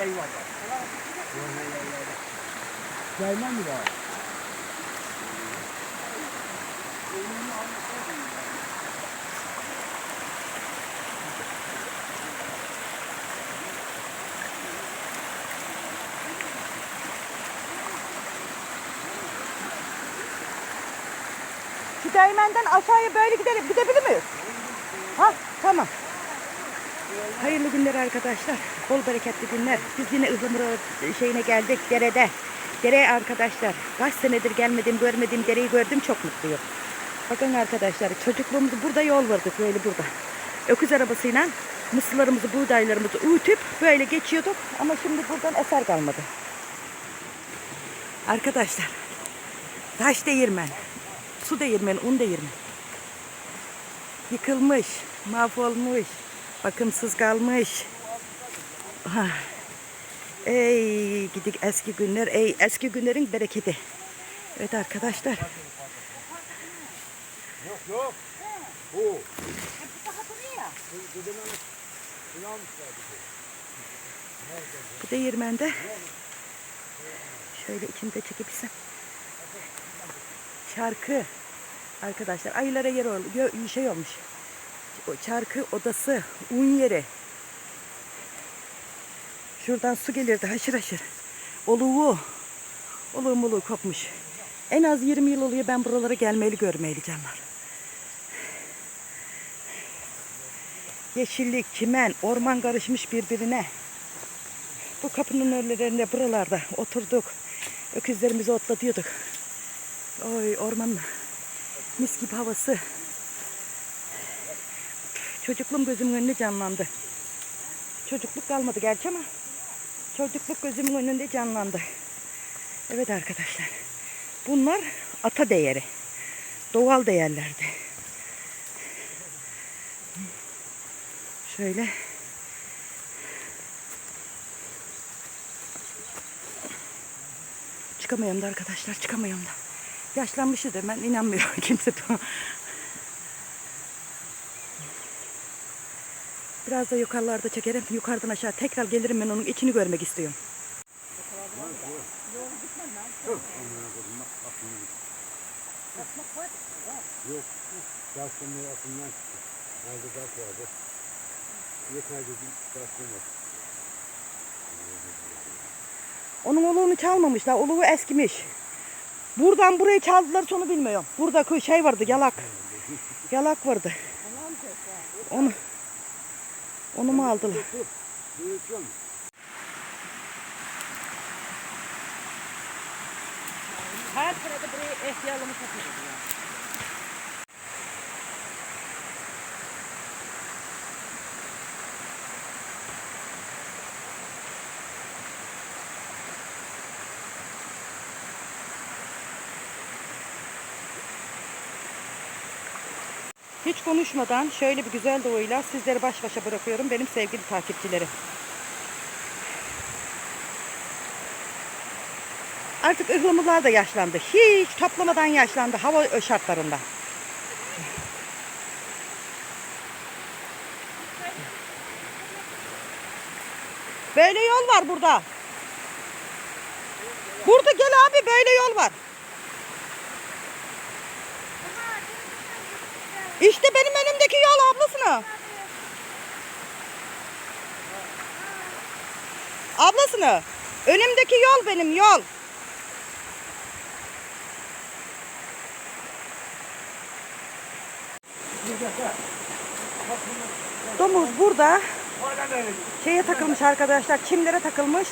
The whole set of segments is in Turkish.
Eyvallah. Gelmem mi var? Değmenden aşağıya böyle gidelim. Gidebilir miyiz? Ha tamam. Hayırlı günler arkadaşlar. Bol bereketli günler. Biz yine Ihlamur şeyine geldik derede. Dere arkadaşlar. Kaç senedir gelmedim görmediğim dereyi gördüm çok mutluyum. Bakın arkadaşlar çocukluğumuzda burada yol vardık böyle burada. Öküz arabasıyla mısırlarımızı buğdaylarımızı uyutup böyle geçiyorduk. Ama şimdi buradan eser kalmadı. Arkadaşlar taş değirmen, su değirmeni, un değirmeni. Yıkılmış, mahvolmuş, bakımsız kalmış. Ha. Ey gidik eski günler, ey eski günlerin bereketi. Evet arkadaşlar. Yok yok. Bu. Bu değirmende şöyle içinde çekebilsem. Çarkı arkadaşlar ayılara yer ol, yo- şey olmuş. Çarkı odası, un yeri. Şuradan su gelirdi haşır haşır. Oluğu. Oluğu muluğu kopmuş. En az 20 yıl oluyor ben buralara gelmeli görmeyeli canlar. Yeşillik, çimen, orman karışmış birbirine. Bu kapının önlerinde buralarda oturduk. Öküzlerimizi otlatıyorduk. Oy orman mis gibi havası. Çocukluğum gözümün önünde canlandı. Çocukluk kalmadı gerçi ama çocukluk gözümün önünde canlandı. Evet arkadaşlar. Bunlar ata değeri. Doğal değerlerdi. Şöyle Çıkamıyorum da arkadaşlar çıkamıyorum da. Yaşlanmışız da ben inanmıyorum kimse. Biraz da yukarılarda çekerim. Yukarıdan aşağı tekrar gelirim ben onun içini görmek istiyorum. Yok. Gazetenin altından çıktı. Nerede gaz vardı. Yeter dedim. Gazete yok. Onun oluğunu çalmamışlar. Oluğu eskimiş. Buradan buraya çaldılar sonu bilmiyorum. Burada şey vardı yalak. Yalak vardı. Onu onu mu aldılar? Her sırada buraya ehtiyarlığımı satıyoruz ya. Hiç konuşmadan şöyle bir güzel doğuyla sizleri baş başa bırakıyorum benim sevgili takipçilerim. Artık ıhlamurlar da yaşlandı. Hiç toplamadan yaşlandı hava şartlarında. Böyle yol var burada. Burada gel abi böyle yol var. İşte benim önümdeki yol ablasına. Ablasını. Önümdeki yol benim yol. Domuz burada şeye takılmış arkadaşlar. Çimlere takılmış.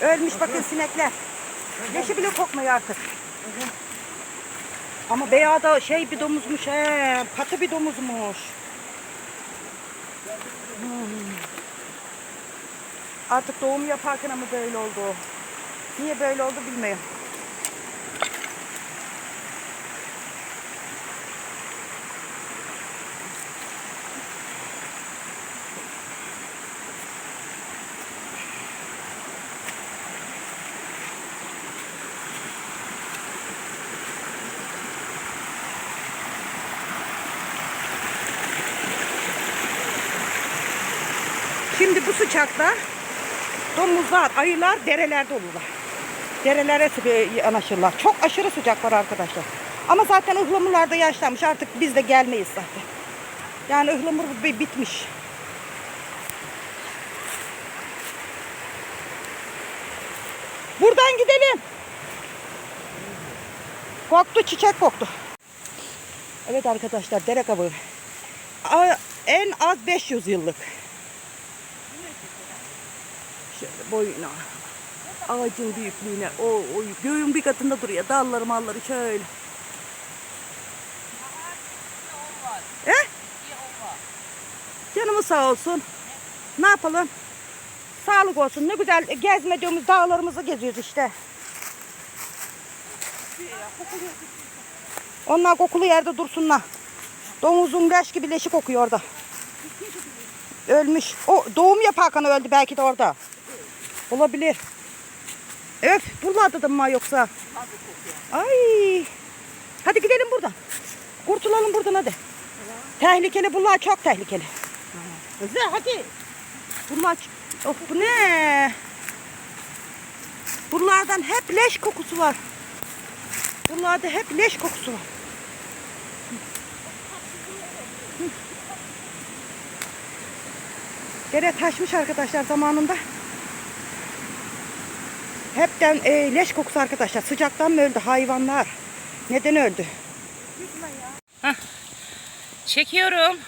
Ölmüş bakın sinekler. Leşi bile kokmuyor artık. Ama beyağı da şey bir domuzmuş he. Katı bir domuzmuş. Hmm. Artık doğum yaparken ama böyle oldu. Niye böyle oldu bilmiyorum. Sıcakta domuzlar, ayılar derelerde olurlar. Derelere sıkı- yanaşırlar. Çok aşırı sıcak var arkadaşlar. Ama zaten ıhlamurlar da yaşlanmış. Artık biz de gelmeyiz zaten. Yani ıhlamur bi- bitmiş. Buradan gidelim. Koktu, çiçek koktu. Evet arkadaşlar, dere kabuğu. En az 500 yıllık. Şöyle boyuna. Ağacın büyüklüğüne. O, o göğün bir katında duruyor. Dalları malları şöyle. He? Canımız sağ olsun. Ne yapalım? Sağlık olsun. Ne güzel gezmediğimiz dağlarımızı geziyoruz işte. Onlar kokulu yerde dursunlar. Domuzun leş gibi leşi kokuyor orada. Ölmüş. O doğum yaparken öldü belki de orada. Olabilir. Öf buralarda da mı yoksa? Ay. Hadi gidelim buradan. Kurtulalım buradan hadi. Tehlikeli bunlar çok tehlikeli. Hızlı hadi. Bunlar of bu ne? Bunlardan hep leş kokusu var. Bunlarda hep leş kokusu var. Dere taşmış arkadaşlar zamanında. Hepten e, leş kokusu arkadaşlar. Sıcaktan mı öldü hayvanlar? Neden öldü? Çekiyorum.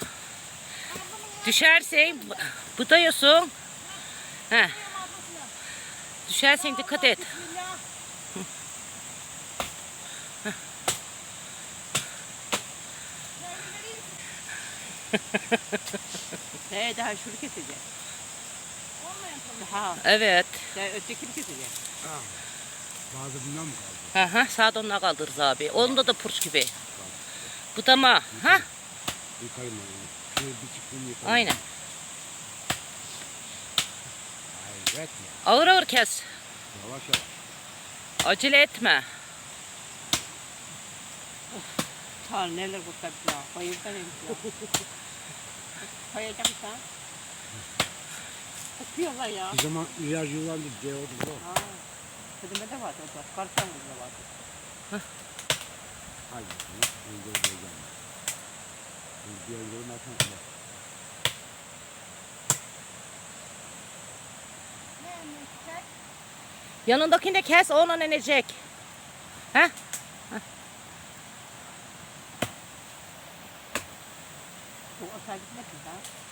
Düşersen buduyorsun. Heh. Düşersen dikkat et. He daha şunu keseceğim. Daha, Evet. daha ötekini keseceğim. Bazı bundan mı kaldı? Aha, sağ donuna kaldırırız abi. Onda da purç gibi. Budama. Ha? Yıkarım onu. Şöyle bir çıktım yıkarım. Aynen. Hayret ya. Ağır ağır kes. Yavaş yavaş. Acele etme. Ta neler kurtardılar. Bayırdan emdiler. Kayacak mısın? Kokuyorlar ya. Bir zaman ilaç yıllandı diye oldu bu. Ha. Kadime de vardı o da. Vardı. Hayır. Önce oraya. Yanındakini de kes, ona inecek. Ha? Bu aşağı gitmek mi daha?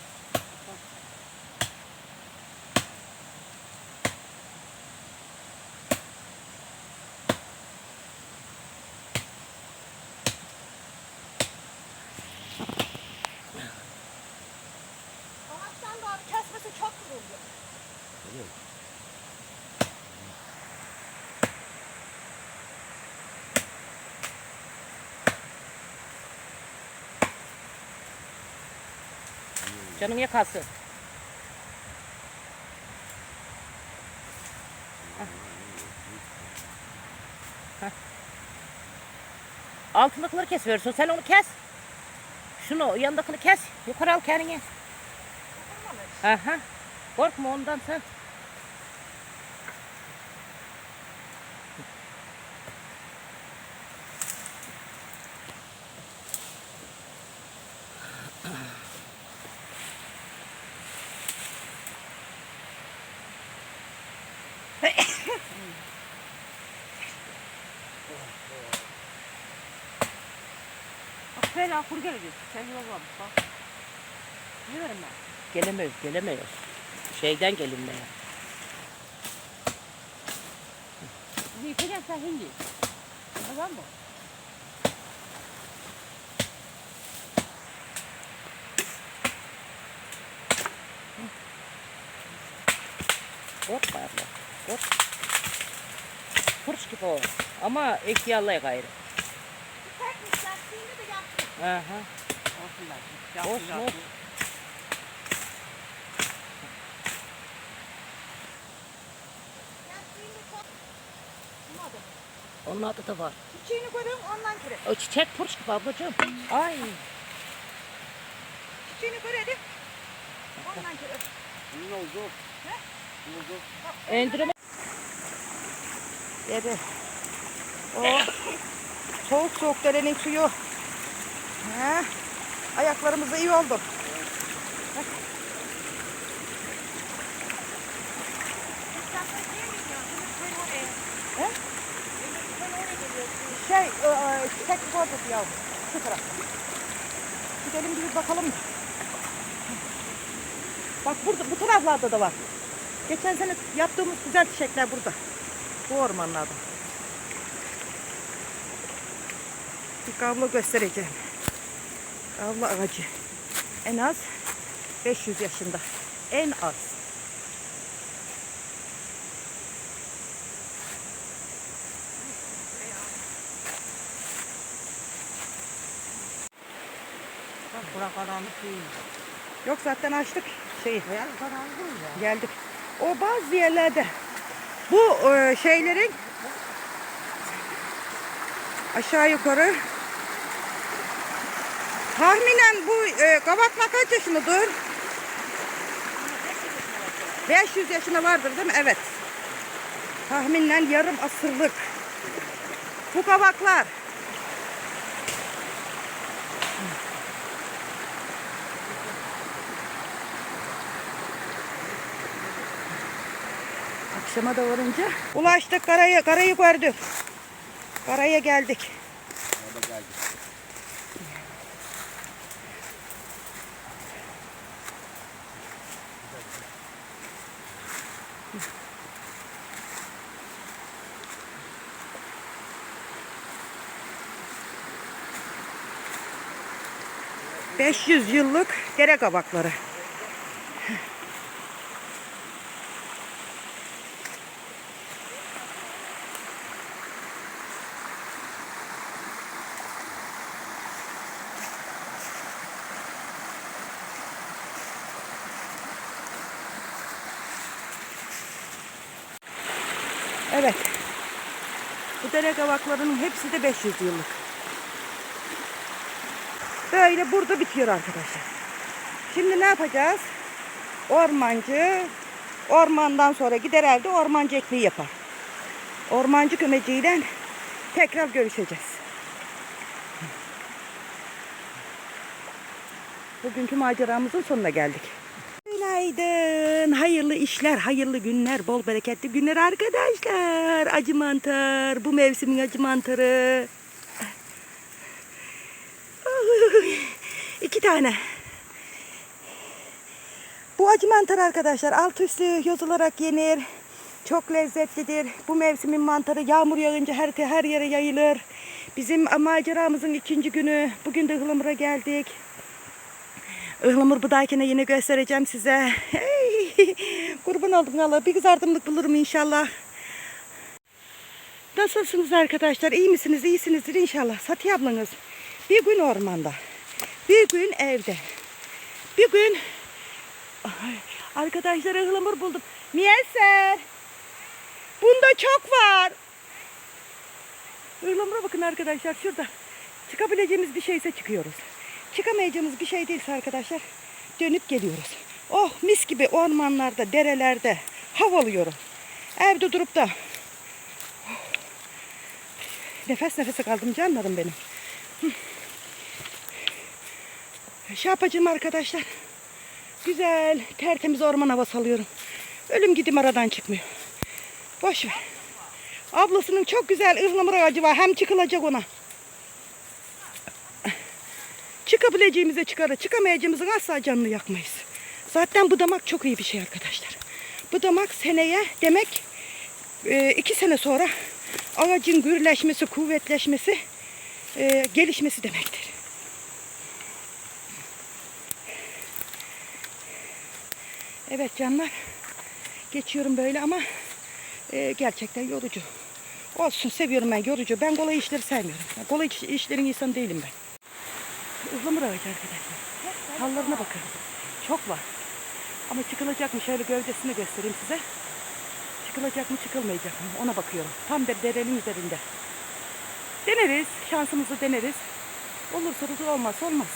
Canın yakası. Altındakileri kes veriyorsun. Sen onu kes. Şunu yanındakini kes. Yukarı al kendini. Aha. Korkma ondan sen. Bak fena kur gelecek. Sen yola bak. Verim ben? Gelemeyiz, gelemeyiz. Şeyden gelinmeye. Bunu yıkacaksın sen hindi. Tamam mı? Korkma abla. Kork. Kurs gibi o. Ama ihtiyarlaya gayrı. Aha. Olsun, olsun. Onun adı da var. Çiçeğini görüyorum ondan kire. O çiçek purç gibi ablacığım. Ay. Çiçeğini görelim. Ondan kire. Ne oldu? Endüreme. Dere. O soğuk soğuk derenin suyu. Ha? Ayaklarımız iyi oldu. Şey, e, e, çiçek orada ya. Şu tarafta. Gidelim bir bakalım. Bak burada, bu taraflarda da var. Geçen sene yaptığımız güzel çiçekler burada. Bu ormanlarda. Bir kablo göstereceğim. Kablo ağacı. En az 500 yaşında. En az. Bak bura karanlık değil. Yok zaten açtık şeyi. Karanlık değil ya. Geldik. O bazı yerlerde bu e, şeylerin aşağı yukarı tahminen bu e, kabakla kaç yaşındadır? 500 yaşına vardır değil mi? Evet. Tahminen yarım asırlık. Bu kabaklar. Akşama da varınca ulaştık karaya, karayı gördük. Karaya geldik. 500 yıllık dere kabakları. Evet. Bu dere kavaklarının hepsi de 500 yıllık. Böyle burada bitiyor arkadaşlar. Şimdi ne yapacağız? Ormancı ormandan sonra gider elde ormancı ekmeği yapar. Ormancı kömeciyle tekrar görüşeceğiz. Bugünkü maceramızın sonuna geldik. Günaydın. Hayırlı işler, hayırlı günler, bol bereketli günler arkadaşlar. Acı mantar, bu mevsimin acı mantarı. Ay, İki tane. Bu acı mantar arkadaşlar alt üstü yozularak yenir. Çok lezzetlidir. Bu mevsimin mantarı yağmur yağınca her, her yere yayılır. Bizim maceramızın ikinci günü. Bugün de Ihlamur'a geldik. Ihlamur budakine yine göstereceğim size. Hey, kurban oldum Allah. Bir kızardımlık bulurum inşallah. Nasılsınız arkadaşlar? İyi misiniz? İyisinizdir inşallah. Sati ablanız bir gün ormanda, bir gün evde, bir gün Ay, arkadaşlar ıhlamur buldum. Miyeser. Bunda çok var. Ihlamura bakın arkadaşlar şurada. Çıkabileceğimiz bir şeyse çıkıyoruz. Çıkamayacağımız bir şey değilse arkadaşlar dönüp geliyoruz. Oh mis gibi ormanlarda, derelerde hava alıyorum. Evde durup da oh, nefes nefese kaldım canlarım benim. Şey yapacağım arkadaşlar. Güzel, tertemiz orman havası alıyorum. Ölüm gidim aradan çıkmıyor. Boş ver. Ablasının çok güzel ıhlamur ağacı var. Hem çıkılacak ona. Çıkabileceğimize çıkarız. Çıkamayacağımızın asla canını yakmayız. Zaten budamak çok iyi bir şey arkadaşlar. Budamak seneye demek e, iki sene sonra ağacın gürleşmesi, kuvvetleşmesi, e, gelişmesi demektir. Evet canlar. Geçiyorum böyle ama e, gerçekten yorucu. Olsun seviyorum ben yorucu. Ben kolay işleri sevmiyorum. Ben kolay iş- işlerin insanı değilim ben. Ihlamur ağacı arkadaşlar. Dallarına bakın. Çok var. Ama çıkılacak mı? Şöyle gövdesini göstereyim size. Çıkılacak mı çıkılmayacak mı? Ona bakıyorum. Tam da derenin üzerinde. Deneriz. Şansımızı deneriz. Olursa olur olmaz olmaz.